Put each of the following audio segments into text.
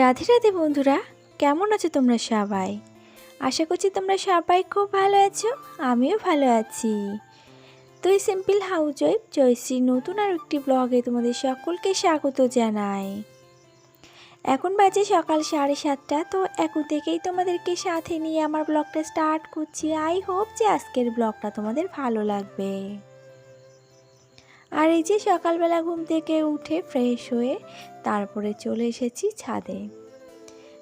রাধে রাধে বন্ধুরা, কেমন আছো তোমরা সবাই? আশা করছি তোমরা সবাই খুব ভালো আছো, আমিও ভালো আছি। তো এই সিম্পল হাউস ওয়াইফ জয়শ্রী নতুন আর একটি ব্লগে তোমাদের সকলকে স্বাগত জানাই। এখন বাজে সকাল সাড়ে সাতটা, তো এখন থেকেই তোমাদেরকে সাথে নিয়ে আমার ব্লগটা স্টার্ট করছি। আই হোপ যে আজকের ব্লগটা তোমাদের ভালো লাগবে। আর এই যে সকালবেলা ঘুম থেকে উঠে ফ্রেশ হয়ে তারপরে চলে এসেছি ছাদে।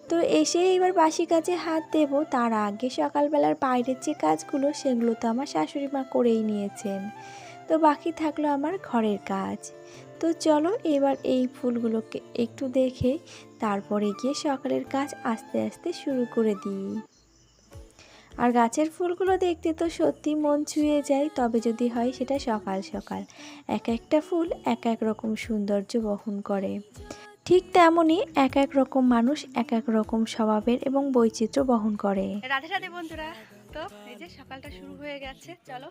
তো এসে এবার বাসি কাজে হাত দেব। তার আগে সকালবেলার বাইরের যে কাজগুলো, সেগুলো তো আমার শাশুড়ি মা করেই নিয়েছেন। তো বাকি থাকল আমার ঘরের কাজ। তো চলো এবার এই ফুলগুলোকে একটু দেখে তারপরে গিয়ে সকালের কাজ আস্তে আস্তে শুরু করে দিই। আর গাছের ফুলগুলো দেখতে তো সত্যি মন ছুঁয়ে যায়, তবে যদি হয় সেটা সকাল সকাল। এক একটা ফুল এক এক রকম সৌন্দর্য বহন করে। ঠিক তেমনই এক এক রকম মানুষ এক এক রকম স্বভাবের এবং বৈচিত্র্য বহন করে। রাধে রাধে বন্ধুরা, তো এই যে সকালটা শুরু হয়ে গেছে, চলো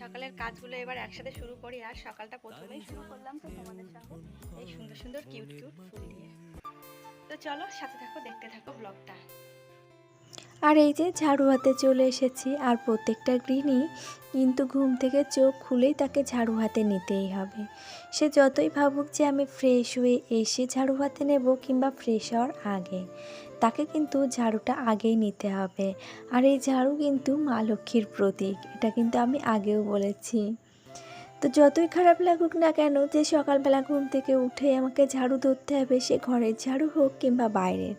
সকালের কাজগুলো এবার একসাথে শুরু করি। আর সকালটা প্রথমেই শুরু করলাম তো তোমাদের সঙ্গে এই সুন্দর সুন্দর কিউট কিউট ফুল দিয়ে তো চলো সাথে থাকো, দেখতে থাকো ব্লগটা আর এই যে ঝাড়ু হাতে চলে এসেছি, আর প্রত্যেকটা গৃহিণী কিন্তু ঘুম থেকে চোখ খুলেই তাকে ঝাড়ু হাতে নিতেই হবে। সে যতই ভাবুক যে আমি ফ্রেশ হয়ে এসে ঝাড়ু হাতে নেব কিংবা ফ্রেশ হওয়ার আগে, তাকে কিন্তু ঝাড়ুটা আগেই নিতে হবে। আর এই ঝাড়ু কিন্তু মা লক্ষ্মীর প্রতীক, এটা কিন্তু আমি আগেও বলেছি। তো যতই খারাপ লাগুক না কেন, যে সকালবেলা ঘুম থেকে উঠে আমাকে ঝাড়ু ধরতে হবে সে ঘরের ঝাড়ু হোক কিংবা বাইরের।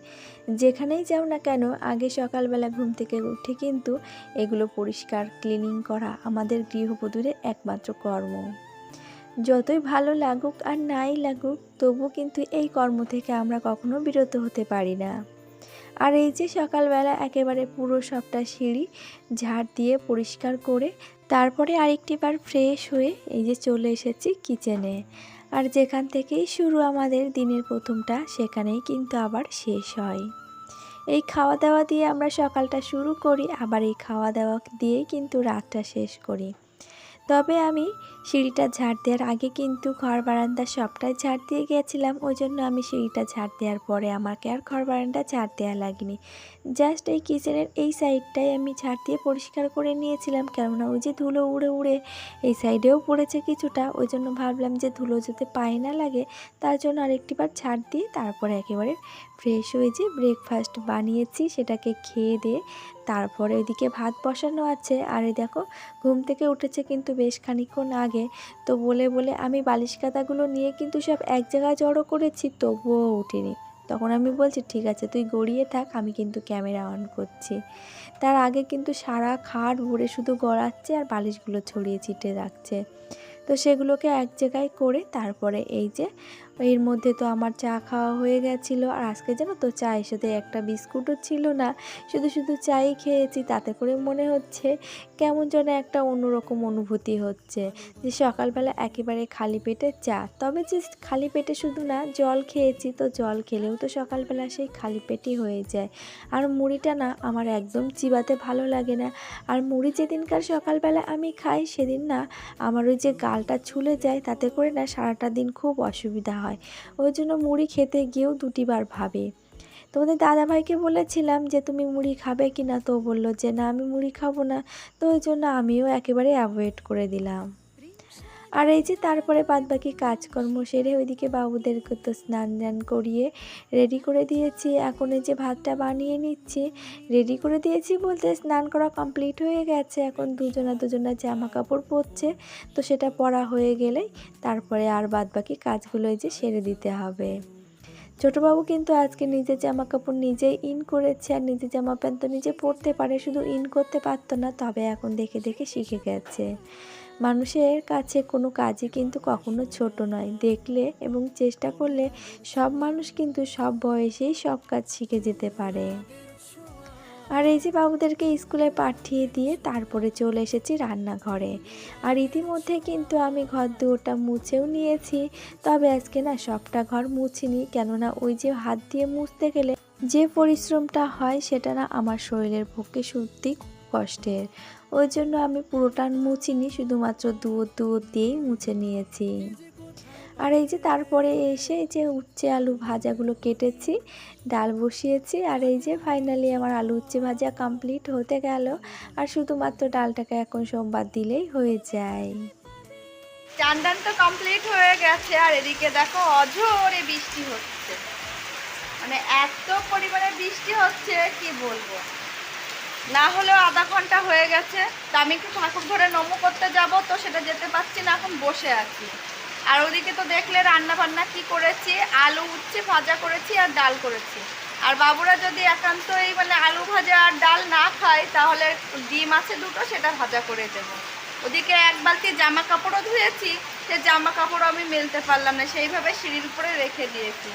যেখানেই যাও না কেন, আগে সকালবেলা ঘুম থেকে উঠে কিন্তু এগুলো পরিষ্কার ক্লিনিং করা আমাদের গৃহবধূদের একমাত্র কর্ম। যতই ভালো লাগুক আর নাই লাগুক তবু কিন্তু এই কর্ম থেকে আমরা কখনো বিরত হতে পারি না। আর এই যে সকালবেলা একেবারে পুরো সবটা সিঁড়ি ঝাড় দিয়ে পরিষ্কার করে তারপরে আরেকটি বার ফ্রেশ হয়ে এই যে চলে এসেছি কিচেনে আর যেখান থেকেই শুরু আমাদের দিনের প্রথমটা, সেখানেই কিন্তু আবার শেষ হয়। এই খাওয়া দাওয়া দিয়ে আমরা সকালটা শুরু করি, আবার এই খাওয়া দাওয়া দিয়েই কিন্তু রাতটা শেষ করি। তবে আমি সিঁড়িটা ঝাড় দেওয়ার আগে কিন্তু ঘর বারান্দা সবটাই ঝাড় দিয়ে গিয়েছিলাম ওই জন্য আমি সিঁড়িটা ঝাড় দেওয়ার পরে আমাকে আর ঘর বারান্দা ঝাড় দেওয়া লাগেনি। জাস্ট এই কিচেনের এই সাইডটাই আমি ঝাড় দিয়ে পরিষ্কার করে নিয়েছিলাম, কেননা ওই যে ধুলো উড়ে উড়ে এই সাইডেও পড়েছে কিছুটা ওই জন্য ভাবলাম যে ধুলো যাতে পায়ে না লাগে, তার জন্য আরেকটি বার ছাড় দিয়ে তারপরে একেবারে ফ্রেশ হয়ে যে ব্রেকফাস্ট বানিয়েছি সেটাকে খেয়ে দিয়ে তারপরে ওইদিকে ভাত বসানো আছে। আর এই দেখো, ঘুম থেকে উঠেছে কিন্তু বেশ খানিক্ষণ আগে। তো বলে বলে আমি বালিশ কাতাগুলো নিয়ে কিন্তু সব এক জায়গায় জড়ো করেছি, তবুও উঠিনি। তখন আমি বলছি, ঠিক আছে, তুই গড়িয়ে থাক, আমি কিন্তু ক্যামেরা অন করছি। তার আগে কিন্তু সারা খাট ভরে শুধু গড়াচ্ছে আর বালিশগুলো ছড়িয়ে ছিটে রাখছে। তো সেগুলোকে এক জায়গায় করে তারপরে এই যে এর মধ্যে তো আমার চা খাওয়া হয়ে গেছিল। আর আজকে জানো তো চায়ের সাথে একটা বিস্কুটও ছিল না। শুধু শুধু চাই খেয়েছি, তাতে করে মনে হচ্ছে কেমন যেন একটা অন্যরকম অনুভূতি হচ্ছে। যে সকালবেলা একেবারে খালি পেটে চা। তবে যে খালি পেটে শুধু না, জল খেয়েছি তো জল খেলেও তো সকালবেলা সেই খালি পেটই হয়ে যায়। আর মুড়িটা না আমার একদম চিবাতে ভালো লাগে না। আর মুড়ি যেদিনকার সকালবেলা আমি খাই, সেদিন না আমার ওই যে গালটা ছুলে যায়, তাতে করে না সারাটা দিন খুব অসুবিধা হয়। ওই জন্য মুড়ি খেতে গিয়েও দুটিবার ভাবে। তোমাদের দাদাভাইকে বলেছিলাম যে, তুমি মুড়ি খাবে কি না তো বলল যে, না, আমি মুড়ি খাব না। তো ওই জন্য আমিও একেবারে অ্যাভয়েড করে দিলাম। আর এই যে তারপরে বাদবাকি কাজকর্ম সেরে ওইদিকে বাবুদেরকে তো স্নান টান করিয়ে রেডি করে দিয়েছি। এখন এই যে ভাতটা বানিয়ে নিচ্ছি। রেডি করে দিয়েছি বলতে স্নান করা কমপ্লিট হয়ে গেছে। এখন দুজনা দুজনা জামা কাপড় পরছে। তো সেটা পরা হয়ে গেলেই তারপরে আর বাদবাকি কাজগুলো এই যে সেরে দিতে হবে। ছোটোবাবু কিন্তু আজকে নিজের জামা কাপড় নিজেই ইন করেছে আর নিজের জামা প্যান্ট তো নিজে পরতে পারে। শুধু ইন করতে পারতো না, তবে এখন দেখে দেখে শিখে গেছে। মানুষের কাছে কোনো কাজই কিন্তু কখনো ছোট নয়। দেখলে এবং চেষ্টা করলে সব মানুষ কিন্তু সব বয়সেই সব কাজ শিখে যেতে পারে। আর এই যে বাবুদেরকে স্কুলে পাঠিয়ে দিয়ে তারপরে চলে এসেছি রান্নাঘরে। আর ইতিমধ্যে কিন্তু আমি ঘর দুটা মুছেও নিয়েছি। তবে আজকে না সবটা ঘর মুছিনি। কেননা ওই যে হাত দিয়ে মুছতে গেলে যে পরিশ্রমটা হয় সেটা না আমার শরীরের পক্ষে সত্যি কষ্টের। ওই জন্য আমি পুরোটা মুছিনি, শুধুমাত্র দুধ দুধ দিয়েই মুছে নিয়েছি। আর এই যে তারপরে এসে যে উচ্ছে আলু ভাজাগুলো কেটেছি, ডাল বসিয়েছি, আর এই যে ফাইনালি আমার আলু উচ্ছে ভাজা কমপ্লিট হতে গেল, আর শুধুমাত্র ডালটাকে এখন সোমবার দিলেই হয়ে যায়। চান টান তো কমপ্লিট হয়ে গেছে, আর এদিকে দেখো অঝোরে বৃষ্টি হচ্ছে। মানে এত পরিমাণে বৃষ্টি হচ্ছে, কি বলব? না হলেও আধা ঘণ্টা হয়ে গেছে, তা আমি একটু ঠাকুর ঘরে নমো করতে যাব, তো সেটা যেতে পারছি না, এখন বসে আছি। আর ওদিকে তো দেখলে রান্না বান্না কি করেছি? আলু উচ্ছে ভাজা করেছি আর ডাল করেছি। আর বাবুরা যদি একান্তই মানে আলু ভাজা আর ডাল না খায়, তাহলে ডিম আছে দুটো, সেটা ভাজা করে দেবো। ওদিকে এক বালতি জামা কাপড়ও ধুয়েছি সে জামা কাপড় আমি মেলতে পারলাম না, সেইভাবে সিঁড়ির উপরে রেখে দিয়েছি।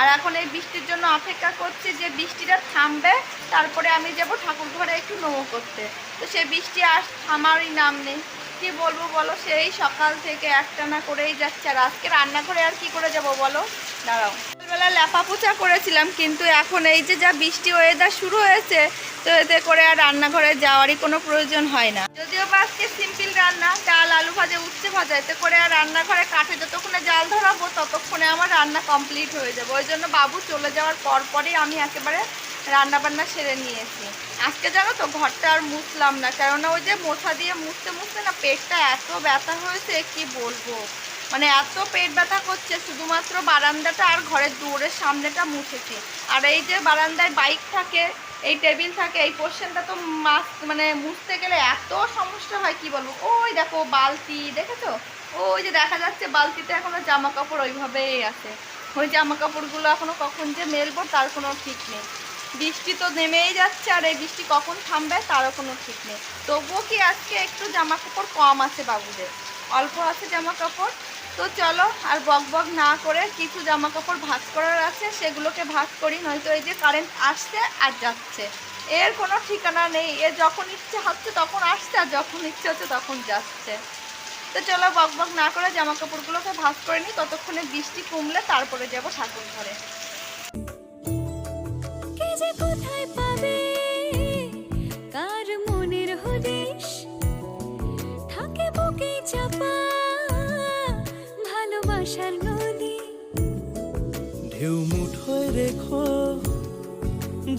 আর এখন এই বৃষ্টির জন্য অপেক্ষা করছি যে বৃষ্টিটা থামবে, তারপরে আমি যাব ঠাকুর ঘরে একটু নৌ করতে। তো সে বৃষ্টি আস থামারই নাম নেই। কি বলব বলো, সেই সকাল থেকে একটানা করেই যাচ্ছে। আর আজকে রান্নাঘরে আর কি করে যাব বলো? দাঁড়াও। সকালবেলা ল্যাপা পোচা করেছিলাম, কিন্তু এখন এই যে যা বৃষ্টি ওয়েদার শুরু হয়েছে, তো এতে করে আর রান্নাঘরে যাওয়ারই কোনো প্রয়োজন হয় না। যদিও বা আজকে সিম্পল রান্না, ডাল, আলু ভাজা, উচ্ছে ভাজা, এতে করে আর রান্নাঘরে কাঠে যতক্ষণে জাল ধরাবো, ততক্ষণে আমার রান্না কমপ্লিট হয়ে যাবে। ওই জন্য বাবু চলে যাওয়ার পর পরই আমি একেবারে রান্না বান্না সেরে নিয়েছি। আজকে জানো তো, ঘরটা আর মুছলাম না, কেননা ওই যে মোছা দিয়ে মুছতে মুছতে না পেটটা এত ব্যথা হয়েছে, কি বলব? মানে এত পেট ব্যথা করছে, শুধুমাত্র বারান্দাটা আর ঘরের দৌড়ের সামনেটা মুছেছি। আর এই যে বারান্দায় বাইক থাকে, এই টেবিল থাকে, এই পোর্শনটা তো মাছ মানে মুছতে গেলে এত সমস্যা হয়, কি বলব? ওই দেখো বালতি, দেখেছ? ওই যে দেখা যাচ্ছে বালতিতে এখনও জামা কাপড় ওইভাবেই আছে। ওই জামা কাপড়গুলো এখনও কখন যে মেলবো তার কোনো ঠিক নেই। বৃষ্টি তো নেমেই যাচ্ছে আর এই বৃষ্টি কখন থামবে তারও কোনো ঠিক নেই। তবুও কি আজকে একটু জামা কাপড় কম আছে বাবুদের? অল্প আছে জামা কাপড় তো চলো, আর বক বক না করে কিছু জামা কাপড় ভাঁজ করার আছে, সেগুলোকে ভাঁজ করি, নয়তো এই যে কারেন্ট আসছে আর যাচ্ছে। এর কোনো ঠিকানা নেই, এ যখন ইচ্ছে হচ্ছে তখন আসছে, আর যখন ইচ্ছে হচ্ছে তখন যাচ্ছে। তো চলো, বক বক না করে জামা কাপড়গুলোকে ভাঁজ করে নিই, ততক্ষণে বৃষ্টি কমলে তারপরে যাব ঠাকুর ঘরে কোথায় ঢেউ মুঠোয় রেখো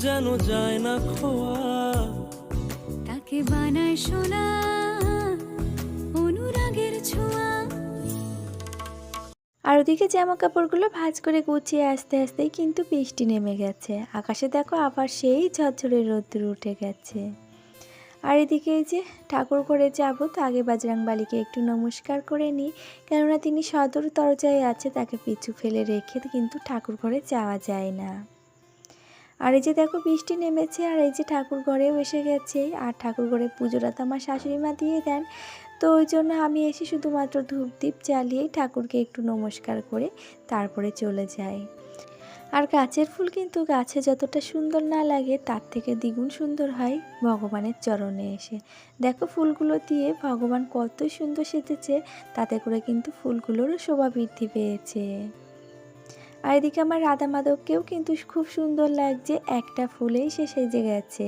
যেন যায় না খোয়া। তাকে বানায় সোনা অনুরাগের ছোঁয়া। আর ওদিকে জামা কাপড়গুলো ভাঁজ করে গুছিয়ে আস্তে আস্তেই কিন্তু বৃষ্টি নেমে গেছে। আকাশে দেখো আবার সেই ঝরঝরে রোদ্দুর উঠে গেছে। আর এদিকে যে ঠাকুর করে যাব, তো আগে বাজরাং বালিকে একটু নমস্কার করে নিই। কেননা তিনি সদর দরজায় আছে, তাকে পিছু ফেলে রেখে কিন্তু ঠাকুর ঘরে যাওয়া যায় না। আর এই যে দেখো বৃষ্টি নেমেছে, আর এই যে ঠাকুর ঘরেও এসে গেছে, আর ঠাকুর ঘরে পুজোটা তো আমার শাশুড়ি মা দিয়ে দেন। তো ওই জন্য আমি এসে শুধুমাত্র ধূপ দ্বীপ জ্বালিয়েই ঠাকুরকে একটু নমস্কার করে তারপরে চলে যাই। আর গাছের ফুল কিন্তু গাছে যতটা সুন্দর না লাগে, তার থেকে দ্বিগুণ সুন্দর হয় ভগবানের চরণে এসে। দেখো ফুলগুলো দিয়ে ভগবান কত সুন্দর সেজেছে, তাতে করে কিন্তু ফুলগুলোরও শোভা বৃদ্ধি পেয়েছে। আর এদিকে আমার রাধা মাধবকেও কিন্তু খুব সুন্দর লাগছে, একটা ফুলেই সে সেজে গেছে।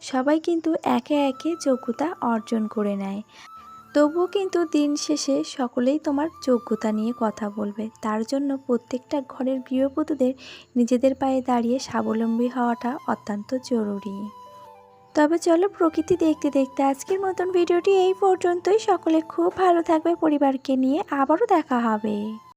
সবাই কিন্তু একে একে যোগ্যতা অর্জন করে নেয়। তবুও কিন্তু দিন শেষে সকলেই তোমার যোগ্যতা নিয়ে কথা বলবে। তার জন্য প্রত্যেকটা ঘরের গৃহবধূদের নিজেদের পায়ে দাঁড়িয়ে স্বাবলম্বী হওয়াটা অত্যন্ত জরুরি। তবে চলো প্রকৃতি দেখতে দেখতে আজকের মতন ভিডিওটি এই পর্যন্তই। সকলে খুব ভালো থাকবে, পরিবারকে নিয়ে আবারও দেখা হবে।